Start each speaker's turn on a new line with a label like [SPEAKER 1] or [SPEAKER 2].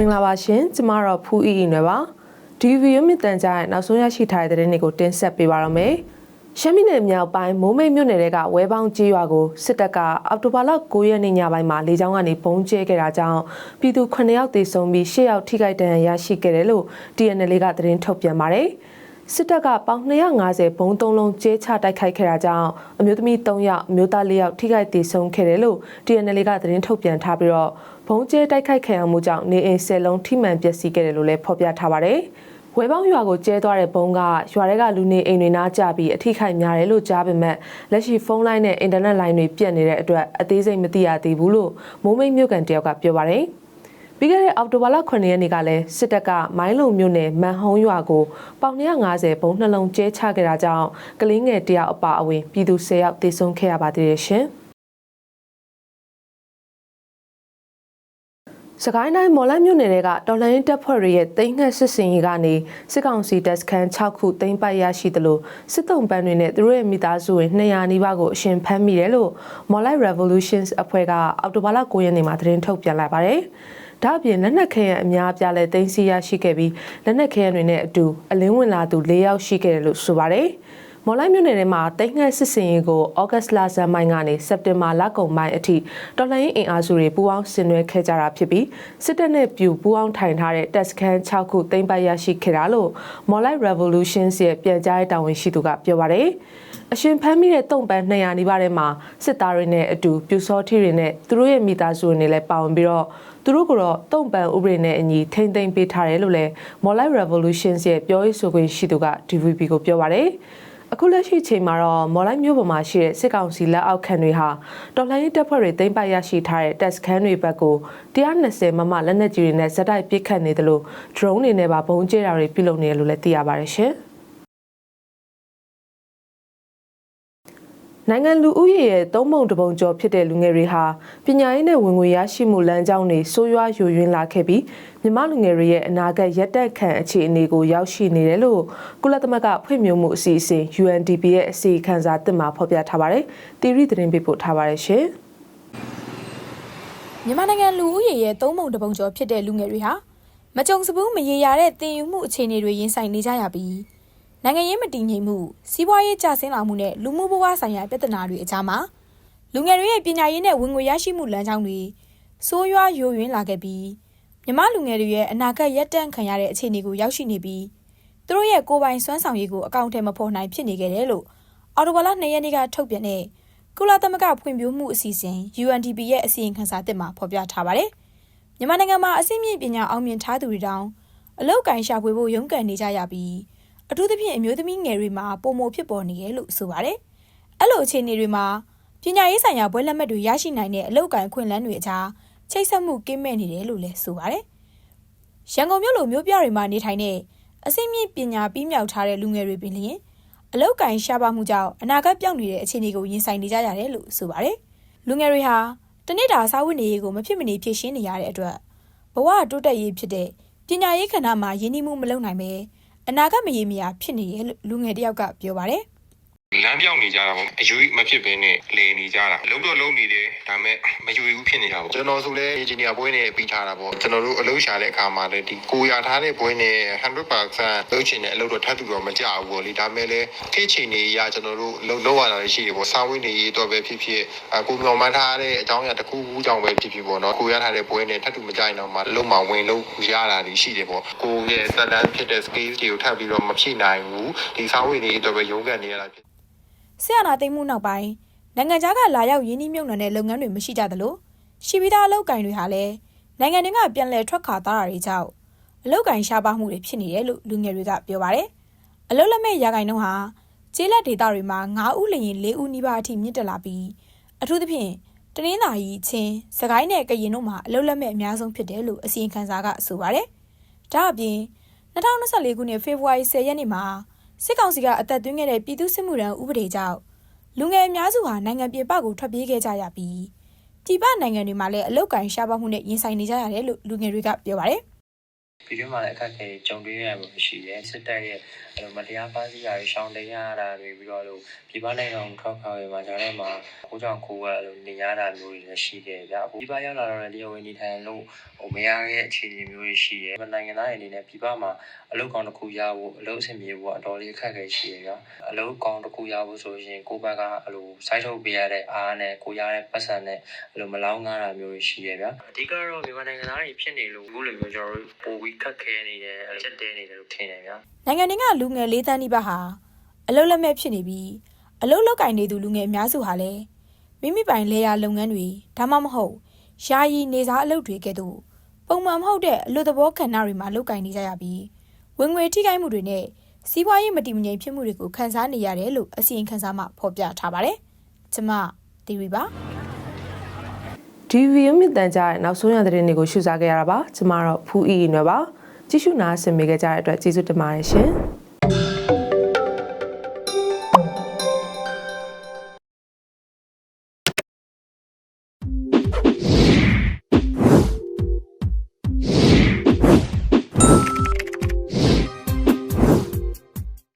[SPEAKER 1] မင်္ဂလာပါရှင်ကျမတော့ဖူးအီအီနွယ်ပါဒီဗီဒီယိုမြင့်တန်ကြရဲ့နောက်ဆုံးရရှိထားတဲ့သတင်းတွေကိုတင်ဆက်ပေးပါရမယ်ရှမ်းပြည်နယ်မြောက်ပိုင်းမိုးမိတ်မြို့နယ်ကဝဲပေါင်းကြီးရွာကိုစစ်တပ်ကအောက်တိုဘာလ9ရက်နေ့ညပိုင်းမှာလေကြောင်းကနေပုံကျဲခဲ့တာကြောင့်ပြည်သူ9ယောက်သေဆုံးပြီး10ယောက်ထိခိုက်ဒဏ်ရာရရှိခဲ့တယ်လို့ TNL ကသတင်းထုတ်ပြန်ပါတယ် စစ်တပ်ကပေါင်250ဘုံသုံးလုံးကျဲချတိုက်ခိုက်ခဲ့တာကြောင့်အမျိုးသမီး3ယောက်အမျိုးသား4ယောက်ထိခိုက်ဒေဆုံးခဲ့တယ်လို့ TNL ကသတင်းထုတ်ပြန်ထားပြီးတော့ဘုံကျဲတိုက်ခိုက်ခံရမှုကြောင့်နေအိမ်10လုံးထိမှန်ပျက်စီးခဲ့တယ်လို့လည်းဖော်ပြထားပါတယ်။ဝဲပေါင်းရွာကိုကျဲသွားတဲ့ဘုံကရွာတွေကလူနေအိမ်တွေနားကျပြီးအထိခိုက်များတယ်လို့ကြားပေမဲ့လက်ရှိဖုန်းလိုင်းနဲ့အင်တာနက်လိုင်းတွေပြတ်နေတဲ့အတွက်အသေးစိတ်မသိရသေးဘူးလို့မိုးမိတ်မြို့ကန်တယောက်ကပြောပါတယ်။ ပြီးခဲ့တဲ့အောက်တိုဘာလ9ရက်နေ့ကလည်းစစ်တပ်ကမိုင်းလုံမြို့နယ်မန်ဟုံးရွာကိုပေါင်150ဘုံနှလုံးကျဲချခဲ့တာကြောင့်ကလေးငယ်တယောက်အပါအဝင်ပြည်သူ10ယောက်သေဆုံးခဲ့ရပါသေးတယ်ရှင်။စကိုင်းတိုင်းမော်လမြို့နယ်ကတော်လိုင်းတပ်ဖွဲ့တွေရဲ့တိမ့်ငှက်စစ်စင်ရေးကနေစစ်ကောင်စီတပ်စခန်း6ခုတိမ့်ပိုက်ရရှိသလိုစစ်တုံးပန်းတွေနဲ့သူတို့ရဲ့မိသားစုဝင်200နီးပါးကိုအရှင်ဖမ်းမိတယ်လို့ Molai Revolutions အဖွဲ့ကအောက်တိုဘာလ9ရက်နေ့မှာသတင်းထုတ်ပြန်လိုက်ပါတယ်။ ဒါ့အပြင်လက်နက်ခဲယံအများအပြားလည်းတင်စီရရှိခဲ့ပြီးလက်နက်ခဲယံတွေနဲ့အတူအလင်းဝင်လာသူ၄ယောက်ရှိခဲ့တယ်လို့ဆိုပါတယ်။ မော်လိုက်မြို့နယ်ထဲမှာတိတ်ငှက်စစ်စင်ရေးကိုဩဂတ်လဇန်မိုင်ကနေစက်တင်ဘာလကုန်ပိုင်းအထိတော်လှန်ရေးအင်အားစုတွေပူးပေါင်းဆင်နွှဲခဲ့ကြတာဖြစ်ပြီးစစ်တပ်နဲ့ပြူပူးပေါင်းထိုင်ထားတဲ့တက်စခန်း6ခုသိမ်းပိုက်ရရှိခဲ့တာလို့မော်လိုက် Revolutions ရဲ့ပြန်ကြားရေးတာဝန်ရှိသူကပြောပါတယ်အရှင်ဖမ်းမိတဲ့တုံပန်း200နီးပါးထဲမှာစစ်သားတွေနဲ့အတူပြူစောထီတွေနဲ့သူတို့ရဲ့မိသားစုတွေလည်းပါဝင်ပြီးတော့သူတို့ကတော့တုံပန်ဥပဒေနဲ့အညီထိမ့်သိမ်းပေးထားတယ်လို့လည်း Molai Revolutions ရဲ့ပြောရေးဆိုခွင့်ရှိသူက DVB ကိုပြောပါတယ်။ အခုလက်ရှိချိန်မှာတော့မော်လိုက်မြို့ပေါ်မှာရှိတဲ့စစ်ကောင်စီလက်အောက်ခံတွေဟာတော်လှန်ရေးတပ်ဖွဲ့တွေသိမ်းပိုက်ရရှိထားတဲ့တပ်စခန်းတွေဘက်ကို120မမလက်နက်ကြီးတွေနဲ့ဇက်တိုက်ပစ်ခတ်နေတယ်လို့ drone တွေနဲ့ပါပုံကျဲတာတွေပြုလုပ်နေတယ်လို့လည်းသိရပါတယ်ရှင်။ နိုင်ငံလူဦးရေရဲ့သုံးပုံတပုံကျော်ဖြစ်တဲ့လူငယ်တွေဟာပညာရေးနဲ့ဝင်ငွေရရှိမှုလမ်းကြောင်းတွေဆိုးရွားယိုယွင်းလာခဲ့ပြီးမြမလူငယ်တွေရဲ့အနာဂတ်ရက်တက်ခံအခြေအနေကိုရောက်ရှိနေတယ်လို့ကုလသမဂ္ဂဖွံ့ဖြိုးမှုအစီအစဉ် UNDP ရဲ့အစီအခံစာတစ်မှာဖော်ပြထားပါတယ်။တီရီသတင်းပေးပို့ထားပါတယ်ရှင်။
[SPEAKER 2] မြန်မာနိုင်ငံလူဦးရေရဲ့သုံးပုံတစ်ပုံကျော်ဖြစ်တဲ့လူငယ်တွေဟာမကြုံစဘူးမရေရာတဲ့တင်ယူမှုအခြေအနေတွေရင်ဆိုင်နေကြရပြီး နိုင်ငံရေးမတည်ငြိမ်မှုစီးပွားရေးကျဆင်းလာမှုနဲ့လူမှုဘဝဆိုင်ရာပြဿနာတွေအကြားမှာလူငယ်တွေရဲ့ပညာရေးနဲ့ဝင်ငွေရရှိမှုလမ်းကြောင်းတွေဆိုးရွားယိုယွင်းလာခဲ့ပြီးမြမလူငယ်တွေရဲ့အနာဂတ်ရက်တန့်ခံရတဲ့အခြေအနေကိုရောက်ရှိနေပြီးသူတို့ရဲ့ကိုယ်ပိုင်စွမ်းဆောင်ရည်ကိုအကောင့်ထဲမဖော်နိုင်ဖြစ်နေခဲ့တယ်လို့အော်တိုဘလာ2ရက်နေ့ကထုတ်ပြန်တဲ့ကုလသမဂ္ဂဖွံ့ဖြိုးမှုအစီအစဉ် UNDP ရဲ့အစီရင်ခံစာသစ်မှာဖော်ပြထားပါတယ်။မြန်မာနိုင်ငံမှာအစိမ့်မြင့်ပညာအောင်မြင်ထားသူတွေတောင်အလောက်ကင်ရှာဖွေဖို့ရုန်းကန်နေကြရပြီး အထူးသဖြင့်အမျိုးသမီးငယ်တွေမှာပုံမဖြစ်ပေါ်နေတယ်လို့ဆိုပါတယ်။အဲ့လိုအခြေအနေတွေမှာပညာရေးဆိုင်ရာဘွဲလက်မှတ်တွေရရှိနိုင်တဲ့အလောက်ကိုင်ခွင့်လန်းတွေအကြားချိတ်ဆက်မှုကင်းမဲ့နေတယ်လို့လည်းဆိုပါတယ်။ရန်ကုန်မြို့လိုမြို့ပြတွေမှာနေထိုင်တဲ့အစိမ့်မြင့်ပညာပြီးမြောက်ထားတဲ့လူငယ်တွေပင်လျင်အလောက်ကင်ရှားပါမှုကြောင့်အနာဂတ်ပြောင်းနေတဲ့အခြေအနေကိုရင်ဆိုင်နေကြရတယ်လို့ဆိုပါတယ်။လူငယ်တွေဟာတနေ့တာစာဝတ်နေရေးကိုမဖြစ်မနေဖြည့်ရှင်းနေရတဲ့အတွက်ဘဝတိုးတက်ရေးဖြစ်တဲ့ပညာရေးခန္ဓာမှာရင်းနှီးမှုမလုပ်နိုင်ပဲ အနာဂတ်မရေမရာဖြစ်နေတယ်လို့လူငယ်တယောက်ကပြောပါတယ်။
[SPEAKER 3] လမ်းပြောင်းနေကြတာပေါ့အယူမဖြစ်ဘဲနဲ့လေနေကြတာလုံးတော့လုံးနေတယ်ဒါပေမဲ့မယူဘူးဖြစ်နေတာပေါ့ကျွန်တော်ဆိုလဲအင်ဂျင်နီယာဘွဲနဲ့ပြီးထားတာပေါ့ကျွန်တော်တို့အလုပ်ရှာတဲ့အခါမှာလည်းဒီကိုရထားတဲ့ဘွဲနဲ့100%လုပ်ချင်တဲ့အလုပ်တော့ထပ်တူတော့မကြဘူးပေါ့လေဒါပေမဲ့လည်းခေတ်ချိန်နေရကျွန်တော်တို့လုံးလုံးရတာရှိတယ်ပေါ့စာဝတ်နေရေးတော့ပဲဖြစ်ဖြစ်အကိုမြောင်မှန်းထားတဲ့အကြောင်းအရာတစ်ခုခုကြောင့်ပဲဖြစ်ဖြစ်ပေါ့နော်ကိုရထားတဲ့ဘွဲနဲ့ထပ်တူမကြရင်တော့မှလုံးမဝင်လို့ရတာတွေရှိတယ်ပေါ့ကိုရဲ့သက်တမ်းဖြစ်တဲ့ skills တွေကိုထပ်ပြီးတော့မဖြည့်နိုင်ဘူးဒီစာဝတ်နေရေးတော့ပဲရုန်းကန်နေရတာဖြစ်
[SPEAKER 2] ဆရာနာသိမ်းမှုနောက်ပိုင်းနိုင်ငံခြားကလာရောက်ရင်းနှီးမြှုပ်နှံတဲ့လုပ်ငန်းတွေမရှိကြသလိုရှိပြီးသားအလုပ်ကင်တွေဟာလည်းနိုင်ငံတွင်းကပြန်လည်ထွက်ခွာသွားတာတွေကြောင့်အလုပ်ကင်ရှားပါမှုတွေဖြစ်နေတယ်လို့လူငယ်တွေကပြောပါတယ်။အလုပ်လက်မဲ့ရာဂိုင်နှုန်းဟာကျေးလက်ဒေသတွေမှာ9ဦးလျင်4ဦးနီးပါးအထိမြင့်တက်လာပြီးအထူးသဖြင့်တနင်္သာရီချင်းစကိုင်းနဲ့ကရင်တို့မှာအလုပ်လက်မဲ့အများဆုံးဖြစ်တယ်လို့အစီရင်ခံစာကဆိုပါတယ်။ဒါအပြင်2024ခုနှစ်ဖေဖော်ဝါရီ10ရက်နေ့မှာ စစ်ကောင်စီကအသက်သွင်းခဲ့တဲ့ပြည်သူ့စစ်မှုထမ်းဥပဒေကြောင့်လူငယ်အများစုဟာနိုင်ငံပြည်ပကိုထွက်ပြေးခဲ့ကြရပြီးပြည်ပနိုင်ငံတွေမှာလည်းအလုတ်ကင်ရှားပါမှုနဲ့ရင်ဆိုင်နေကြရတယ်လို့လူငယ်တွေကပြောပါတယ်
[SPEAKER 4] ပြည်တွင်းမှာလည်းအခက်အခဲကြုံတွေ့ရမှာရှိတယ်စစ်တပ်ရဲ့အဲ့လိုမတရားပါစီရာတွေရှောင်းတင်ရတာတွေပြီးတော့လို့ပြည်ပနိုင်ငံတော်ထောက်ခံရေးမှာဒါထဲမှာကိုကြောင့်ကိုကအဲ့လိုနေရတာမျိုးတွေလည်းရှိတယ်ဗျအခုပြည်ပရောက်လာတော့လည်းတရားဝင်နေထိုင်လို့ဟိုမရတဲ့အခြေအနေမျိုးတွေရှိတယ်နိုင်ငံသားတွေအနေနဲ့ပြည်ပမှာအလုပ်ကောင်းတစ်ခုရဖို့အလုပ်အဆင်ပြေဖို့အတော်လေးအခက်အခဲရှိရဗျအလုပ်ကောင်းတစ်ခုရဖို့ဆိုရင်ကိုယ့်ဘက်ကအဲ့လိုစိုက်ထုတ်ပေးရတဲ့အားနဲ့ကိုရတဲ့ပတ်စံနဲ့အဲ့လိုမလောင်းကားတာမျိုးတွေရှိရဗျအဓိကတော့မြန်မာနိုင်ငံသားတွေဖြစ်နေလို့အခုလိုမျိုးကျွန်တော်တို့ပိုပြီးခက်ခဲနေတယ်ချက်တဲနေတယ်လို့ထင်တယ်ဗျ
[SPEAKER 2] နိုင်ငံတွေကလူငယ်၄တန်းနီးပါးဟာအလုတ်လက်မဲ့ဖြစ်နေပြီးအလုတ်လောက်ကင်နေသူလူငယ်အများစုဟာလည်းမိမိပိုင်လေယာလုပ်ငန်းတွေဒါမှမဟုတ်ယာယီနေစားအလုပ်တွေကဲ့သို့ပုံမှန်မဟုတ်တဲ့အလုပ်သဘောကဏ္ဍတွေမှာလုပ်ကင်နေကြရပြီးဝင်ငွေထိခိုက်မှုတွေနဲ့စီးပွားရေးမတည်မငြိမ်ဖြစ်မှုတွေကိုခံစားနေရတယ်လို့အစီရင်ခံစာမှဖော်ပြထားပါတယ်။ကျမတီရီပါ
[SPEAKER 1] ဒီဗီဒီယိုမြင့်တန်ကြတဲ့နောက်ဆုံးရသတင်းတွေကိုရှုစားခဲ့ရတာပါကျမတော့ဖူးအီအီနွယ်ပါကြည့်ရှုနာဆင်မိခဲ့ကြတဲ့အတွက်ကျေးဇူးတင်ပါတယ်ရှင်